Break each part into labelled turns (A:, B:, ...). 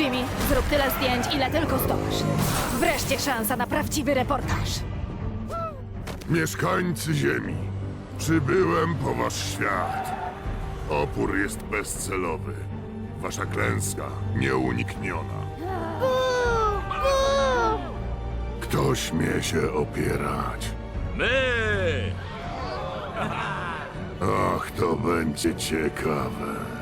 A: Jimmy, zrób tyle zdjęć, ile tylko zdołasz. Wreszcie szansa na prawdziwy reportaż.
B: Mieszkańcy Ziemi, przybyłem po wasz świat. Opór jest bezcelowy. Wasza klęska nieunikniona. Kto śmie się opierać?
C: My!
B: Ach, to będzie ciekawe.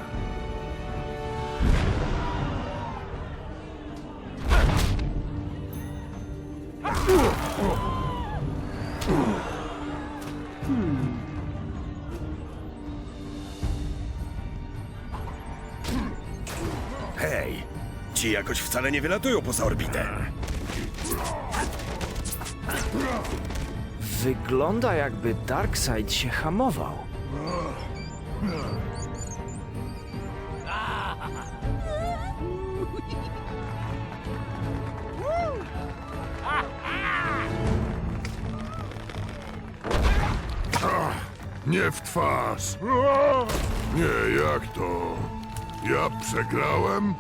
D: Hej, ci jakoś wcale nie wylatują poza orbitę.
E: Wygląda jakby Darkseid się hamował.
B: Nie w twarz. Nie, jak to? Ja przegrałem?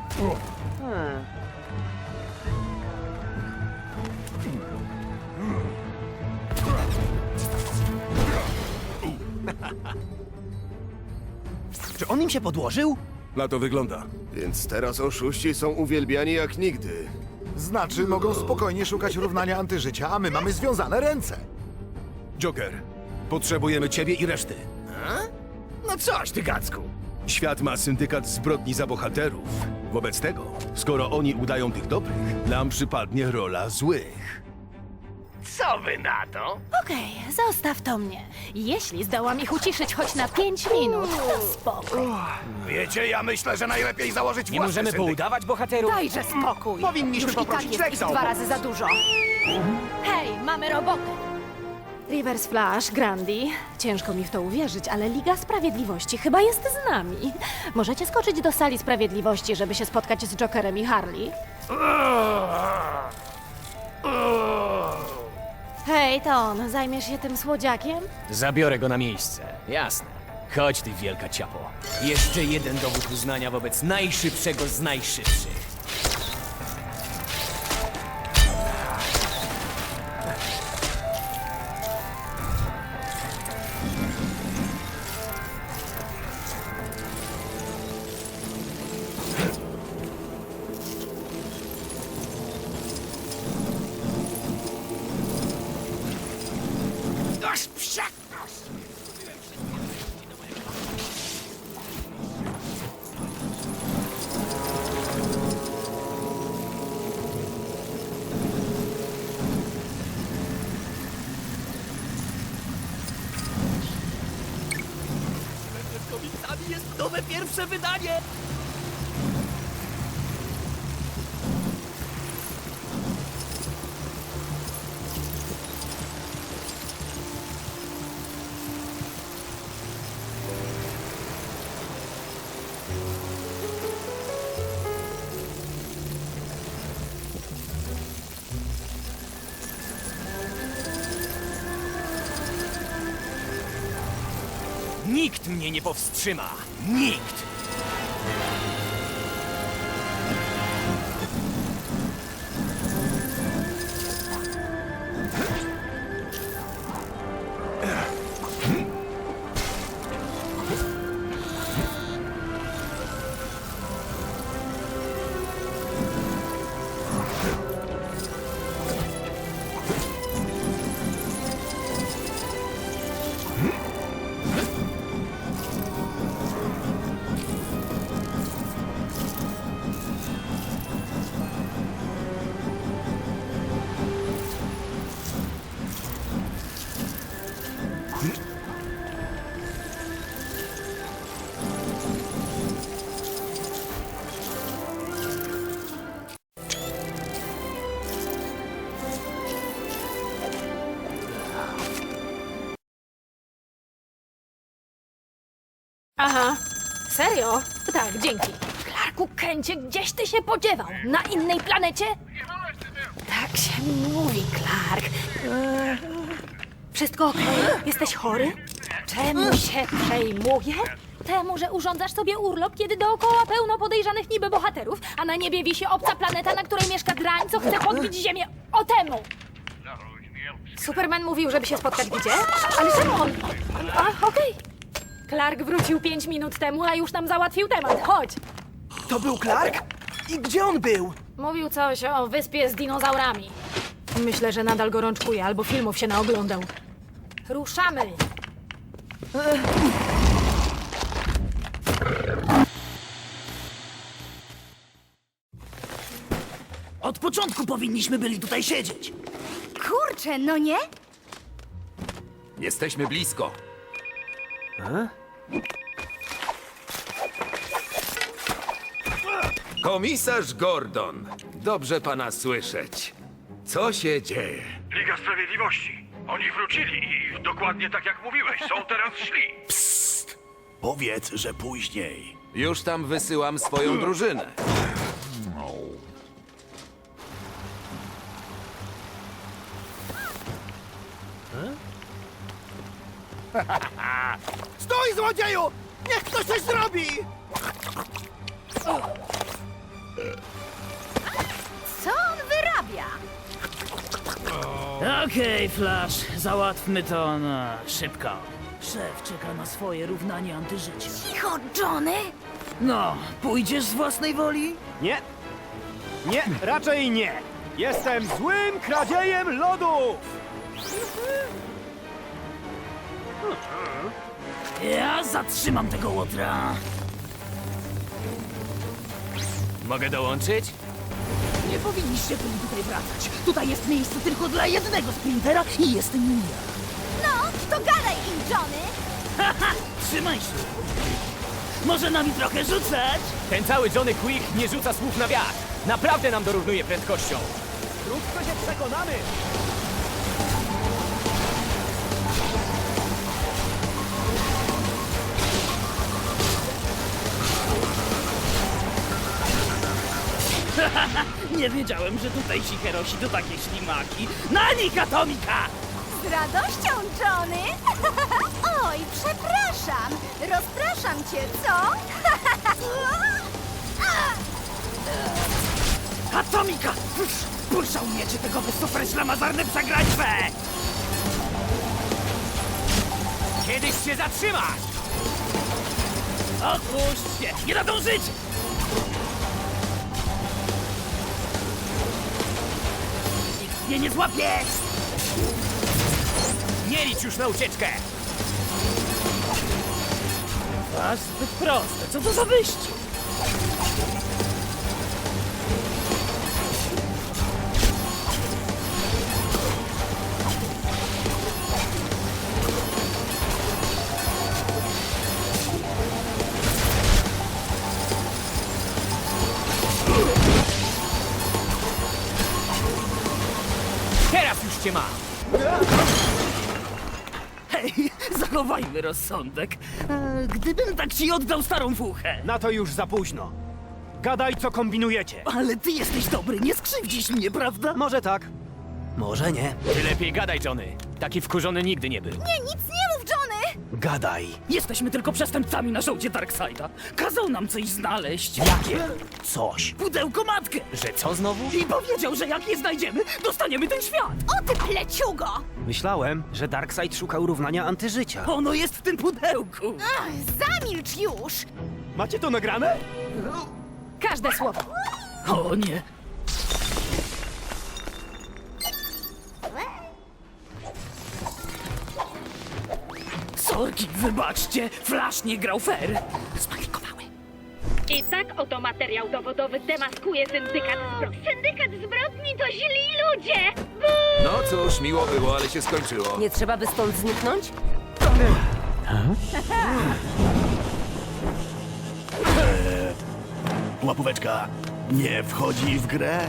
F: Czy on im się podłożył?
D: Na to wygląda.
G: Więc teraz oszuści są uwielbiani jak nigdy.
F: Znaczy, mogą spokojnie szukać równania antyżycia, a my mamy związane ręce.
D: Joker, potrzebujemy ciebie i reszty.
F: No coś, ty Gacku.
D: Świat ma syndykat zbrodni za bohaterów. Wobec tego, skoro oni udają tych dobrych, nam przypadnie rola złych.
F: Co wy na to?
A: Okej, zostaw to mnie. Jeśli zdołam ich uciszyć choć na 5 minut, to spoko.
F: Wiecie, ja myślę, że najlepiej założyć
E: Nie możemy poudawać bohaterów?
A: Dajże spokój.
F: Powinniśmy
A: Już i tak
F: poprosić
A: jest ich dwa razy za dużo. Hej, mamy robotę. Rivers Flash, Grandi. Ciężko mi w to uwierzyć, ale Liga Sprawiedliwości chyba jest z nami. Możecie skoczyć do sali sprawiedliwości, żeby się spotkać z Jokerem i Harley? Hej, to on. Zajmiesz się tym słodziakiem?
E: Zabiorę go na miejsce. Jasne. Chodź ty, wielka ciapo. Jeszcze jeden dowód uznania wobec najszybszego z najszybszych.
F: Pierwsze wydanie!
E: Nikt mnie nie powstrzyma. Nikt!
A: Aha. Serio? Tak, dzięki. Clarku Kencie, gdzieś ty się podziewał? Na innej planecie? Tak się mówi, Clark. Eee, Wszystko okej? Jesteś chory? Czemu się przejmuję? Temu, że urządzasz sobie urlop, kiedy dookoła pełno podejrzanych niby bohaterów, a na niebie wisi obca planeta, na której mieszka drań, co chce podbić ziemię. O temu! Superman mówił, żeby się spotkać gdzie? Ale czemu on? A, okej. Clark wrócił pięć minut temu, a już nam załatwił temat. Chodź.
C: To był Clark? I gdzie on był?
A: Mówił coś o wyspie z dinozaurami. Myślę, że nadal gorączkuje, albo filmów się naoglądał. Ruszamy!
C: Od początku powinniśmy byli tutaj siedzieć.
H: Kurczę, no nie?
I: Jesteśmy blisko. Komisarz Gordon. Dobrze pana słyszeć. Co się dzieje?
J: Liga Sprawiedliwości. Oni wrócili i dokładnie tak jak mówiłeś, są teraz szli.
C: Powiedz, że później.
I: Już tam wysyłam swoją drużynę.
C: Stój, złodzieju! Niech ktoś coś zrobi!
H: Co on wyrabia?
K: Okej, Flash, załatwmy to na szybko. Szef czeka na swoje równanie antyżycia.
H: Cicho, Johnny!
K: No, pójdziesz z własnej woli?
C: Nie. Nie, raczej nie. Jestem złym kradziejem lodów!
K: Ja zatrzymam tego łotra.
E: Mogę dołączyć?
K: Nie powinniście byli tutaj wracać. Tutaj jest miejsce tylko dla jednego sprintera i jestem nim ja.
H: No, to gadaj im, Johnny!
K: Haha, trzymaj się. Może nami trochę rzucać?
E: Ten cały Johnny Quick nie rzuca słów na wiatr. Naprawdę nam dorównuje prędkością.
C: Krótko się przekonamy!
K: Nie wiedziałem, że tutaj ci herosi to takie ślimaki. Na nich atomika!
H: Z radością, Johnny! Oj, przepraszam! Rozpraszam cię, co?
K: Atomika! Puszczał mieczy tego super ślamazarne przegraństwę!
E: Kiedyś się zatrzymasz!
K: Otwórz się! Nie nadążyć! Mnie nie złapie!
E: Nie licz już na ucieczkę!
K: Aż zbyt proste. Co to za wyjście? Zachowajmy rozsądek. E, Gdybym tak ci oddał starą fuchę.
C: Na to już za późno. Gadaj, co kombinujecie.
K: Ale ty jesteś dobry, nie skrzywdzisz mnie, prawda?
C: Może tak. Może nie.
E: Ty lepiej gadaj, Johnny. Taki wkurzony nigdy nie był.
H: Nie, nic!
C: Gadaj.
K: Jesteśmy tylko przestępcami na żołdzie Darkseida. Kazał nam coś znaleźć.
C: Jakie? Coś.
K: Pudełko matkę.
E: Że co znowu?
K: I powiedział, że jak je znajdziemy, dostaniemy ten świat.
H: O ty pleciugo!
C: Myślałem, że Darkseid szukał równania antyżycia.
K: Ono jest w tym pudełku.
H: Ach, zamilcz już!
C: Macie to nagrane?
A: Każde słowo.
K: O nie. Sorki, wybaczcie, Flash nie grał fair. Spanikowały.
L: I tak oto materiał dowodowy demaskuje syndykat zbrodni. Syndykat zbrodni to źli ludzie! Bu!
I: No cóż, miło było, ale się skończyło.
A: Nie trzeba by stąd zniknąć?
C: Łapóweczka nie wchodzi w grę.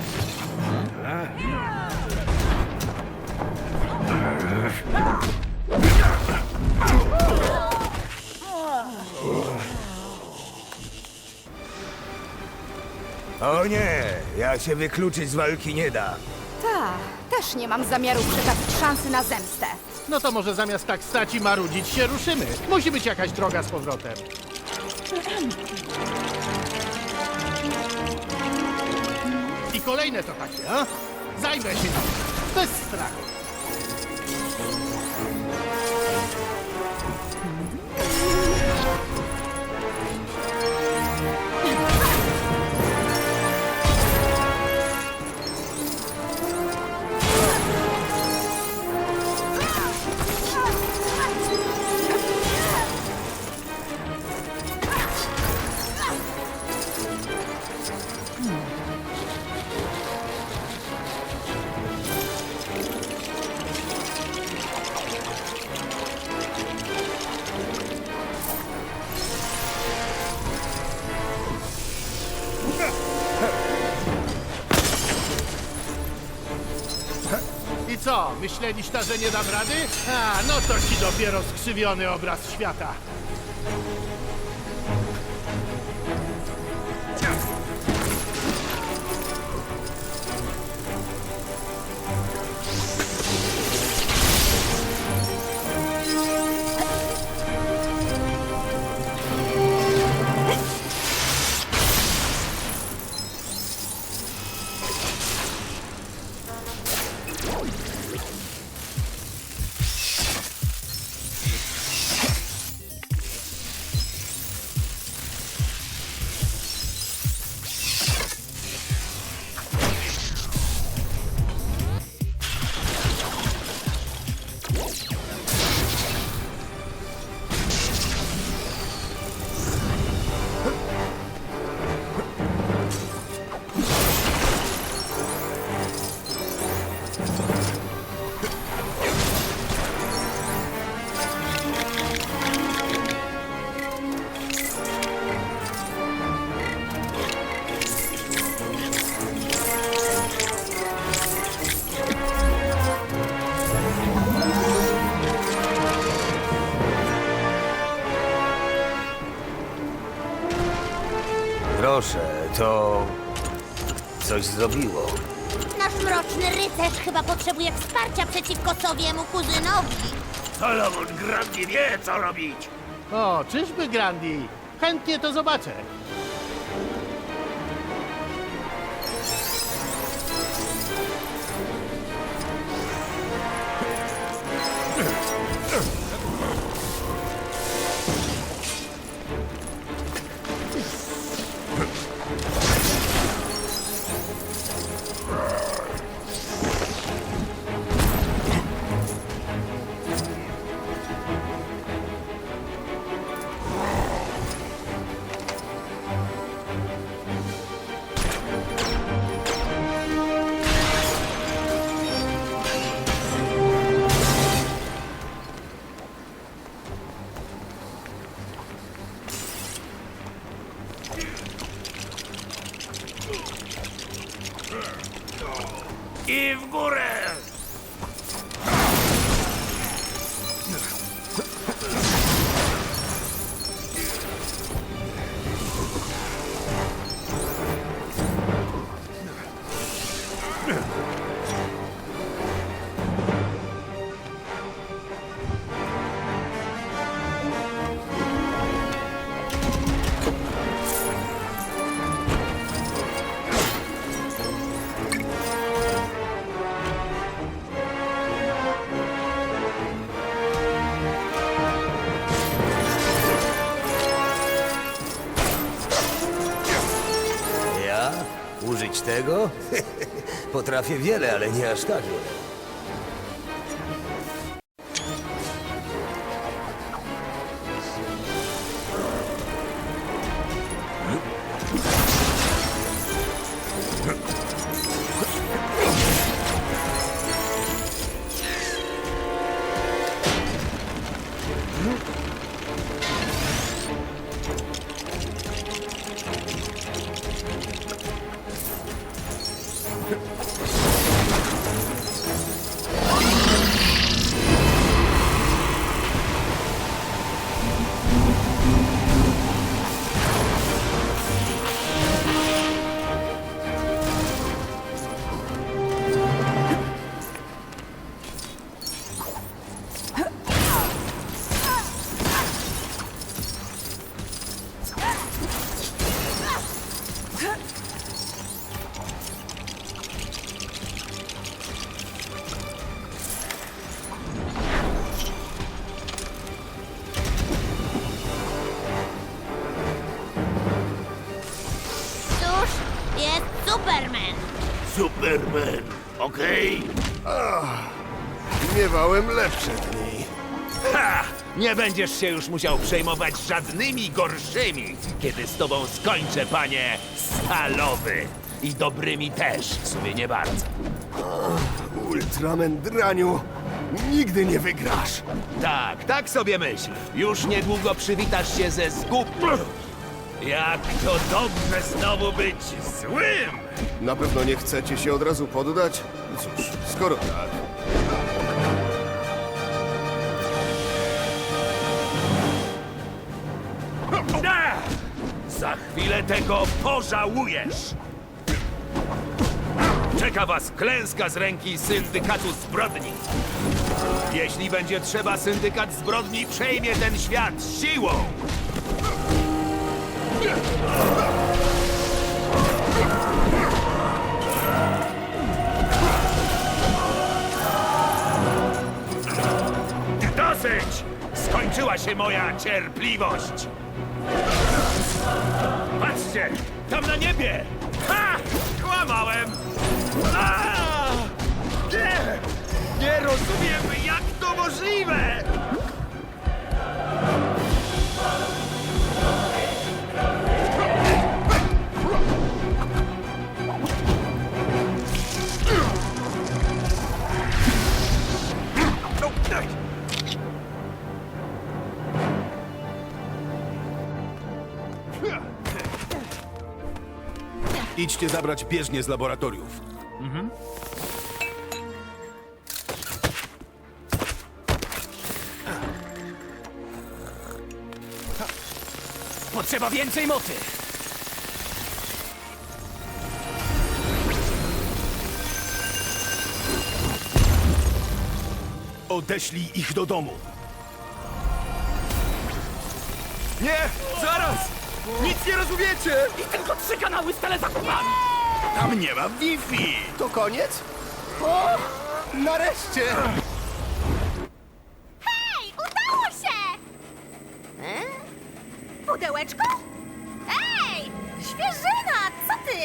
F: O nie, ja się wykluczyć z walki nie da.
H: Ta, też nie mam zamiaru przegapić szansy na zemstę.
J: No to może zamiast tak stać i marudzić się ruszymy. Musi być jakaś droga z powrotem. I kolejne to takie, a? Zajmę się nim. Bez strachu. Co, myśleliście, że nie dam rady? A, no to ci dopiero skrzywiony obraz świata.
M: Proszę, to coś zrobiło.
N: Nasz mroczny rycerz chyba potrzebuje wsparcia przeciwko sowiemu kuzynowi.
J: Solomon Grandi wie, co robić. O, czyżby Grandi? Chętnie to zobaczę.
M: Tego? Potrafię wiele, ale nie aż tak.
H: Superman,
J: okej?
G: Miewałem lepsze dni.
I: Ha! Nie będziesz się już musiał przejmować żadnymi gorszymi, kiedy z tobą skończę, panie Stalowy. I dobrymi też, w sumie nie bardzo.
G: Ultraman Draniu, nigdy nie wygrasz.
I: Tak, tak sobie myśl. Już niedługo przywitasz się ze zgub... Jak to dobrze znowu być złym!
G: Na pewno nie chcecie się od razu poddać? Cóż, skoro tak.
I: Da! Za chwilę tego pożałujesz! Czeka was klęska z ręki syndykatu zbrodni. Jeśli będzie trzeba, syndykat zbrodni przejmie ten świat siłą. Dosyć! Skończyła się moja cierpliwość. Patrzcie! Tam na niebie! Ha! Kłamałem! A! Nie! Nie rozumiem, jak to możliwe!
D: Idźcie zabrać bieżnie z laboratoriów.
E: Potrzeba więcej mocy!
D: Odeślij ich do domu.
I: Nie! Zaraz! Nic nie rozumiecie!
E: I tylko trzy kanały z telezakupami!
J: Tam nie ma Wi-Fi.
G: To koniec? O! Nareszcie!
H: Hej, udało się! E? Pudełeczko? Ej! Świeżyna, co ty?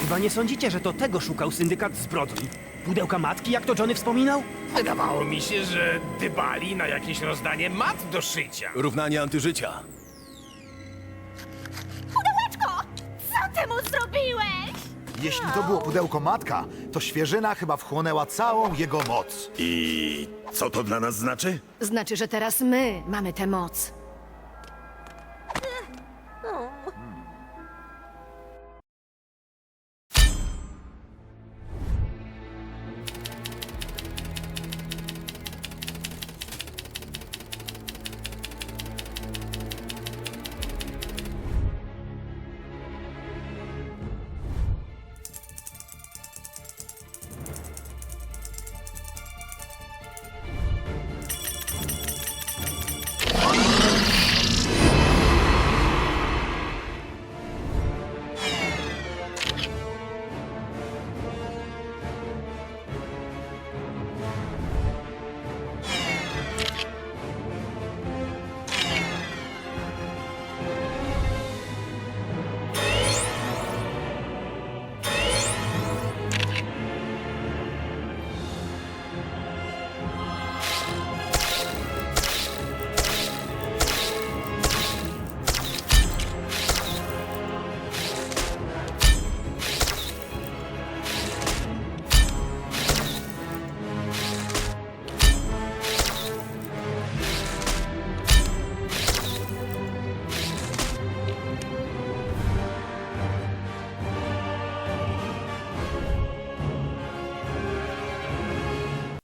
C: Chyba nie sądzicie, że to tego szukał syndykat zbrodni? Pudełka matki, jak to Johnny wspominał?
I: Wydawało mi się, że dbali na jakieś rozdanie mat do szycia.
D: Równanie antyżycia.
H: Mu zrobiłeś?
F: Jeśli to było pudełko matka, to świeżyna chyba wchłonęła całą jego moc.
J: I co to dla nas znaczy?
A: Znaczy, że teraz my mamy tę moc.